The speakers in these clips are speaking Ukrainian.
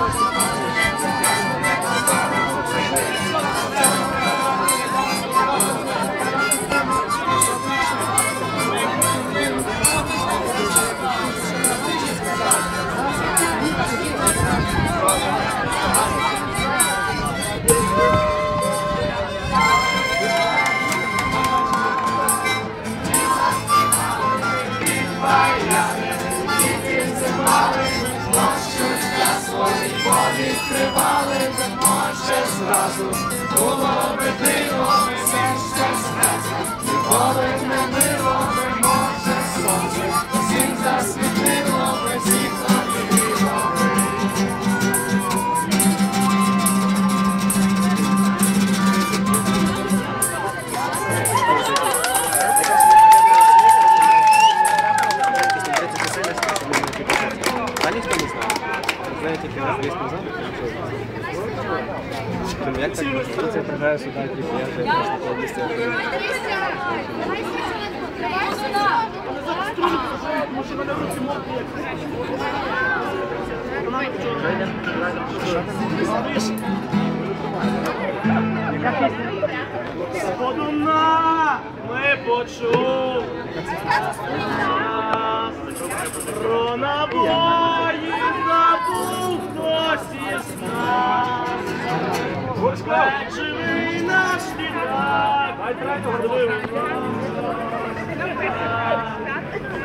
А Знає тільки нас десь назад. Тому як так? Це прибирає сюди, тільки я вже просто повністю. Подуна ми почув нас Живий наш літак,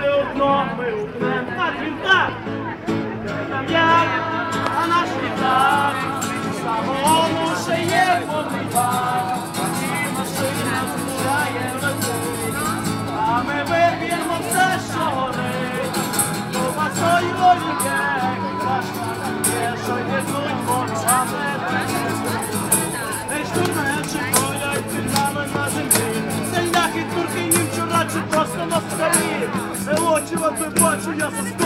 ми одно, ми одне, так він так. Там я, а наш літак, самому justice.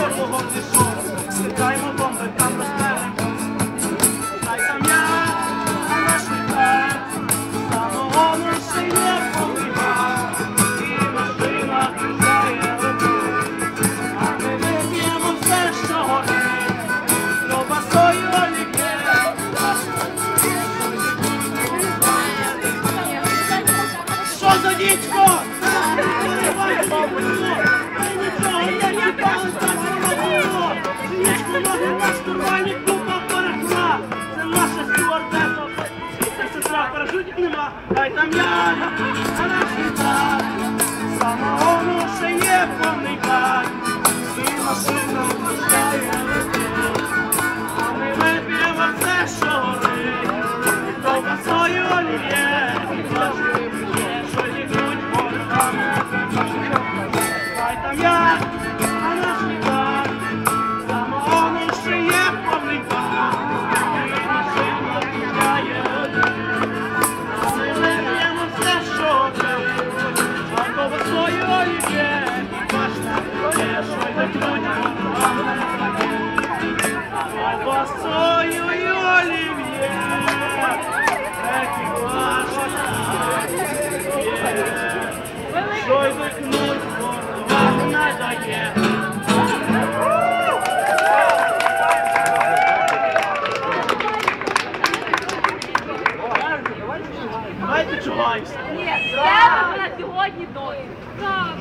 Давайте. Ні, я на сьогодні досі.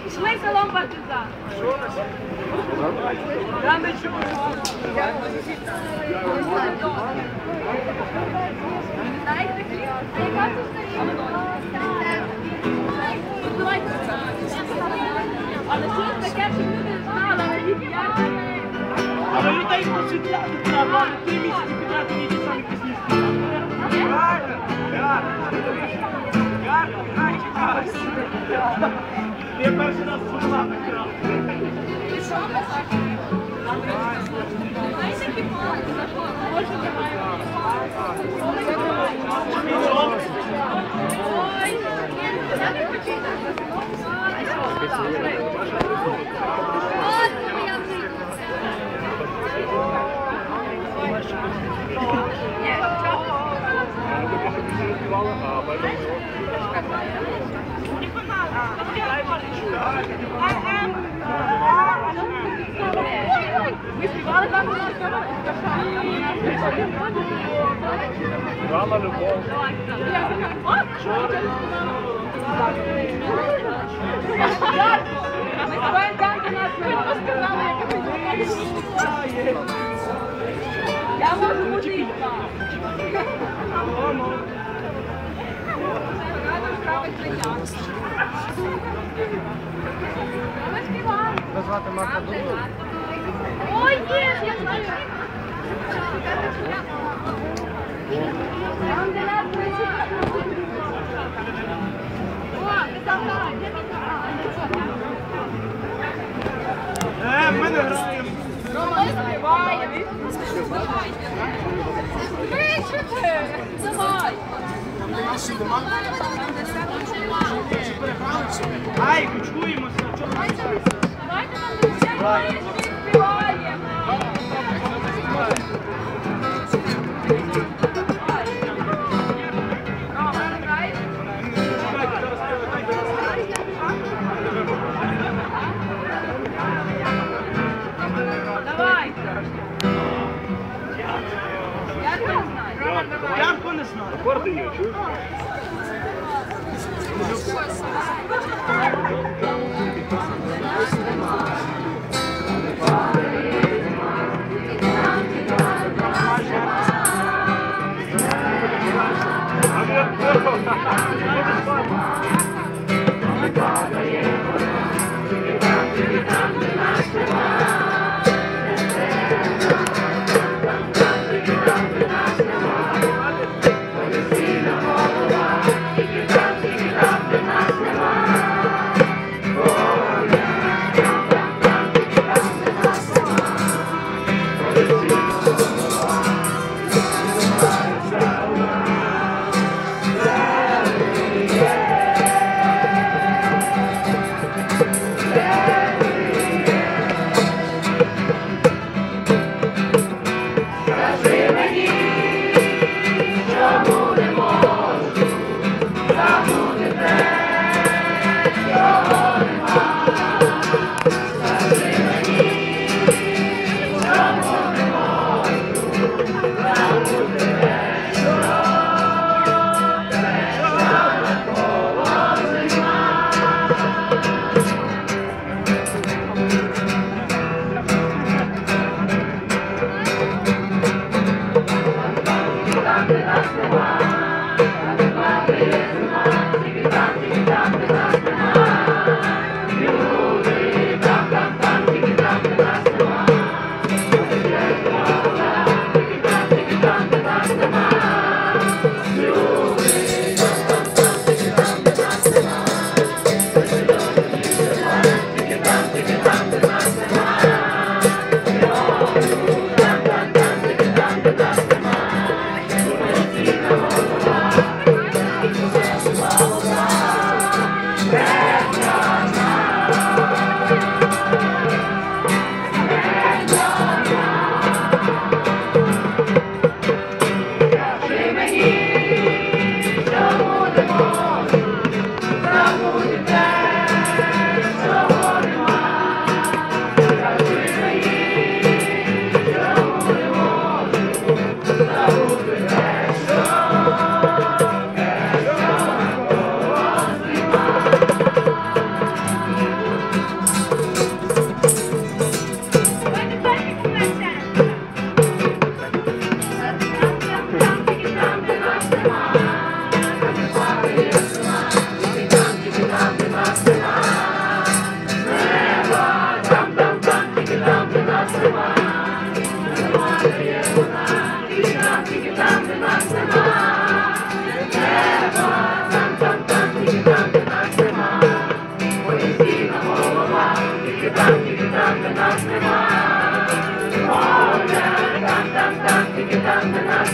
Пішли селом партизан. Я не чую. Знаєте, хліб? А яка це. Але щось таке, щоб люди знали, але я Але людей просвітляти треба, три місяці підряд і самі пісні співати. Garfo, Knight e Cross. Depois de dar sua lá pra tirar. Deixa eu passar aqui. Mas é que pode, tá bom? Hoje você vai. Oi, sabe por que tá fazendo? Ótimo, minha amiga. Yeah, tchau. Ви співали там Мама любов. Ми з тобою нас, розказали, як Я можу бути Тебе звати Марта Дулу? Ой, є, я знаю. Там, де нас О, ти там грай, де він Е, ми не граємо. Ми співаємо. Кричите! Давай! Ай, кучкуємося. Чого? Давайте нам не співаємо. Співаємо. Рома, грай. Давай. Я не знаю. Рома, давай.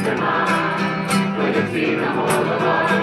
Янко не знаю. Акорди є, чуєш? Thank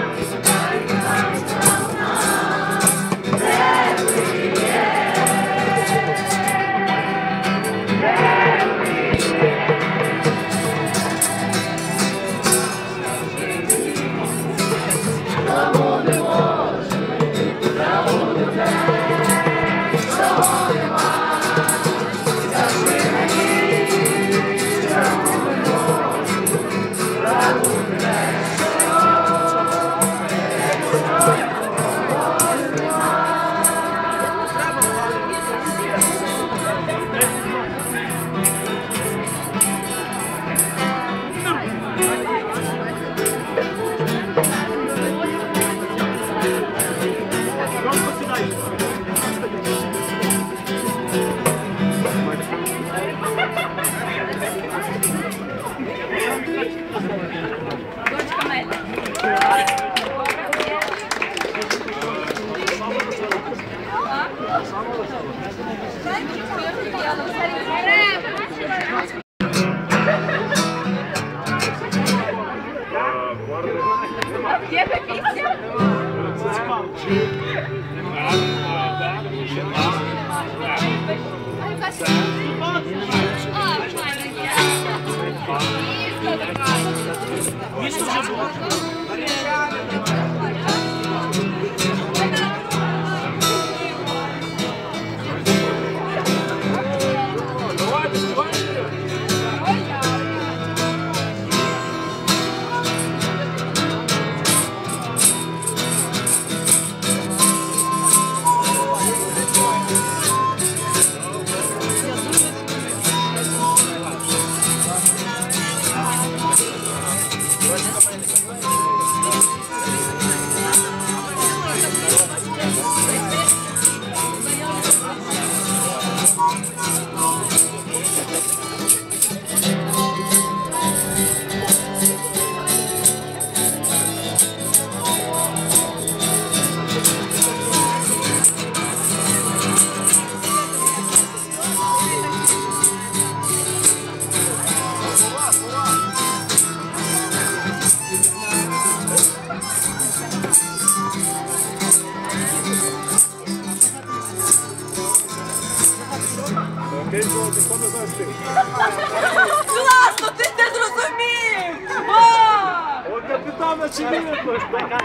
Класно, ти це зрозумів! Ва! От капітан очевидно ж, так.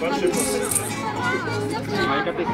Перший пас. А яка ти?